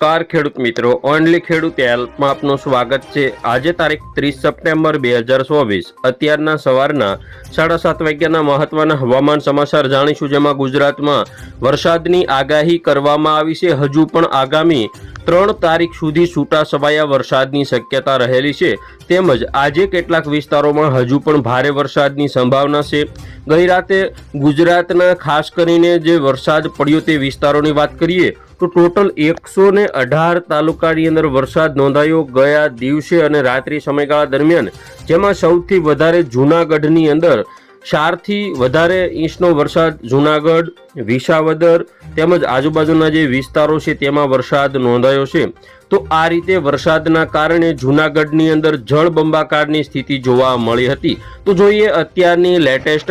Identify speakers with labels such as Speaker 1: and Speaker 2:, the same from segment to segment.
Speaker 1: નમસ્કાર ખેડૂત મિત્રો, ઓનલી ખેડૂત હેલ્પમાં આપનું સ્વાગત છે. આજે તારીખ ત્રીસ સપ્ટેમ્બર બે હજાર ચોવીસ. અત્યારના સવારના સાડા સાત વાગ્યાના મહત્વના હવામાન સમાચાર જાણીશું, જેમાં ગુજરાતમાં વરસાદની આગાહી કરવામાં આવી છે. હજુ પણ આગામી ત્રણ તારીખ સુધી છૂટા છવાયા વરસાદની શક્યતા રહેલી છે. તેમજ આજે કેટલાક વિસ્તારોમાં હજુ પણ ભારે વરસાદની સંભાવના છે. ગઈ રાતે ગુજરાતના ખાસ કરીને જે વરસાદ પડ્યો તે વિસ્તારોની વાત કરીએ તો ટોટલ એકસો ને અઢાર તાલુકાની અંદર વરસાદ નોંધાયો ગયા દિવસે અને રાત્રિ સમયગાળા દરમિયાન, જેમાં સૌથી વધારે જૂનાગઢની અંદર ચારથી વધારે ઇંચનો વરસાદ જૂનાગઢ, વિસાવદર તેમજ આજુબાજુના જે વિસ્તારો છે તેમાં વરસાદ નોંધાયો છે. તો આ રીતે વરસાદના કારણે જૂનાગઢની અંદર જળબંબાકારની સ્થિતિ જોવા મળી હતી. તો જોઈએ અત્યારની લેટેસ્ટ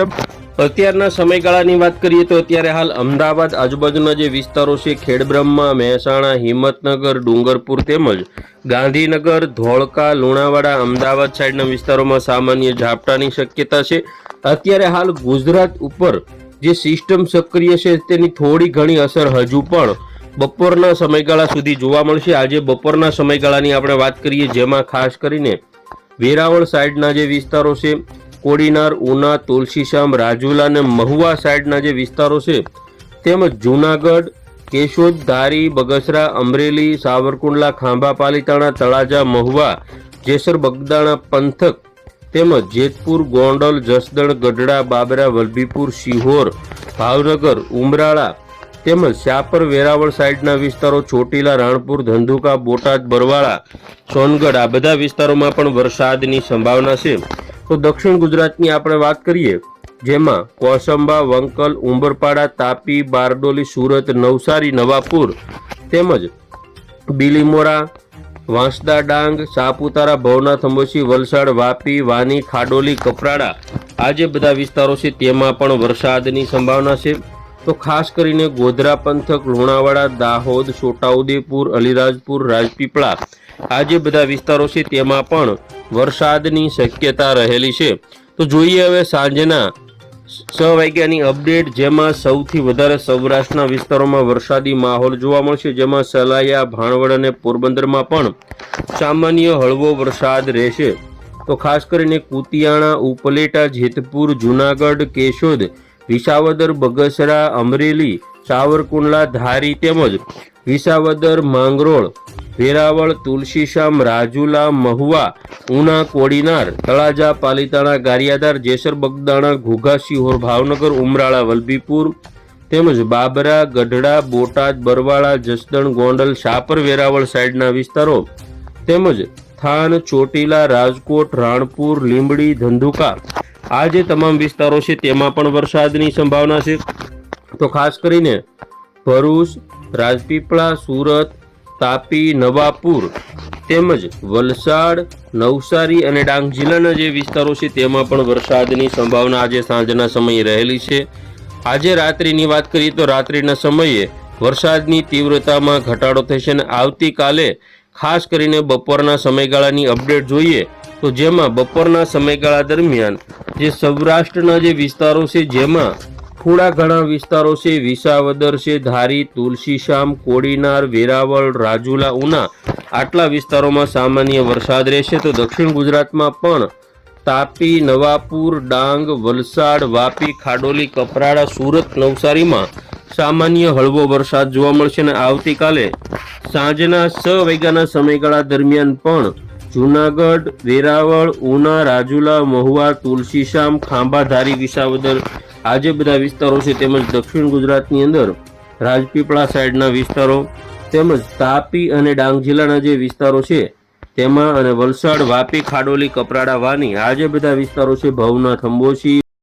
Speaker 1: અત્યારના સમયગાળાની વાત કરીએ તો અત્યારે હાલ અમદાવાદ આજુબાજુના જે વિસ્તારો છે ખેડબ્રહ્મા, મહેસાણા, હિંમતનગર, ડુંગરપુર તેમજ ગાંધીનગર, ધોળકા, લુણાવાડા, અમદાવાદ સાઈડના વિસ્તારોમાં સામાન્ય ઝાપટાની શક્યતા છે. અત્યારે હાલ ગુજરાત ઉપર જે સિસ્ટમ સક્રિય છે, તેની થોડી ઘણી અસર હજુ પણ બપોરના સમયગાળા સુધી જોવા મળશે. આજે બપોરના સમયગાળાની આપણે વાત કરીએ, જેમાં ખાસ કરીને વેરાવળ સાઈડના જે વિસ્તારો છે, કોડીનાર, ઉના તુલસીશ્યામ રાજુલા અને મહુવા સાઈડના જે વિસ્તારો છે, તેમજ જૂનાગઢ, કેશોદ, ધારી, બગસરા, અમરેલી, સાવરકુંડલા ખાંભા પાલીતાણા તળાજા, મહુવા, જેસર, બગદાણા, પંથક તેમજ જેતપુર, ગોંડલ, જસદણ, ગઢડા, બાબરા, વલભીપુર સિહોર ભાવનગર, ઉમરાળા તેમજ શાપર વેરાવળ સાઈડના વિસ્તારો, ચોટીલા, રાણપુર, ધંધુકા, બોટાદ, બરવાળા, સોનગઢ આ બધા વિસ્તારોમાં પણ વરસાદની સંભાવના છે. તો દક્ષિણ ગુજરાતની આપણે વાત કરીએ, જેમાં કોસંબા, વંકલ, ઉંબરપાડા, તાપી, બારડોલી, સુરત, નવસારી, નવાપુર તેમજ બિલીમોરા વાંસદા ડાંગ, સાપુતારા, ભવનાથ, અંબોસી, વલસાડ, વાપી, વાની, ખાડોલી, કપરાડા આ જે બધા વિસ્તારો છે, તેમાં પણ વરસાદની સંભાવના છે. તો ખાસ કરીને ગોધરા પંથક, લુણાવાડા, દાહોદ, છોટાઉદેપુર, અલીરાજપુર, રાજપીપળા આ જે બધા વિસ્તારો છે, તેમાં પણ વરસાદની શક્યતા રહેલી છે. તો જોઈએ હવે સાંજના છ વાગ્યાની અપડેટ, જેમાં સૌથી વધારે સૌરાષ્ટ્રના વિસ્તારોમાં વરસાદી માહોલ જોવા મળશે, જેમાં સલાયા, ભાણવડ અને પોરબંદરમાં પણ સામાન્ય હળવો વરસાદ રહેશે. તો ખાસ કરીને કુતિયાણા, ઉપલેટા, જેતપુર, જુનાગઢ, કેશોદ, વિસાવદર, બગસરા, અમરેલી, સાવરકુંડલા, ધારી તેમજ વિસાવદર, માંગરોળ, વેરાવળ તુલસીશામ રાજુલા, મહુવા ઉના, કોડીનાર, તળાજા, પાલીતાણા ગારિયાદાર જેસર, બગદાણા, ઘોઘા સિહોર ભાવનગર, ઉમરાળા, વલભીપુર તેમજ બાબરા, ગઢડા, બોટાદ, બરવાળા, જસદણ, ગોંડલ, શાપર, વેરાવળ સાઈડના વિસ્તારો તેમજ થાન, ચોટીલા, રાજકોટ, રાણપુર, લીંબડી, ધંધુકા આ જે તમામ વિસ્તારો છે તેમાં પણ વરસાદની સંભાવના છે. તો ખાસ કરીને ભરૂચ, રાજપીપળા, સુરત, તાપી, નવાપુર તેમજ વલસાડ, નવસારી અને ડાંગ જિલ્લાના જે વિસ્તારો છે, તેમાં પણ વરસાદની સંભાવના આજે સાંજના સમયે રહેલી છે. આજે રાત્રિની વાત કરીએ તો રાત્રિના સમયે વરસાદની તીવ્રતામાં ઘટાડો થશે અને આવતીકાલે ખાસ કરીને બપોરના સમયગાળાની અપડેટ જોઈએ તો જેમાં બપોરના સમયગાળા દરમિયાન જે સૌરાષ્ટ્રના જે વિસ્તારો છે, જેમાં થોડા ઘણા વિસ્તારો છે, વિસાવદર છે, ધારી તુલસીશામ કોડીનાર, વેરાવળ, રાજુલા, ઉના આટલા વિસ્તારોમાં સામાન્ય વરસાદ રહેશે તો દક્ષિણ ગુજરાતમાં પણ તાપી, નવાપુર, ડાંગ, વલસાડ, વાપી, ખાડોલી, કપરાડા, સુરત, નવસારીમાં સામાન્ય હળવો વરસાદ જોવા મળશે અને આવતીકાલે સાંજના છ વાગ્યાના સમયગાળા દરમિયાન પણ જુનાગઢ, વેરાવળ, ઉના, રાજુલા, મહુવા તુલસીશામ ખાંભાધારી, વિસાવદર આ જે બધા વિસ્તારો છે તેમજ દક્ષિણ ગુજરાતની અંદર રાજપીપળા સાઈડના વિસ્તારો તેમજ તાપી અને ડાંગ જિલ્લાના જે વિસ્તારો છે, તેમાં અને વલસાડ, વાપી, ખાડોલી, કપરાડા, વાની, આ જે બધા વિસ્તારો છે ભવના અંબોશી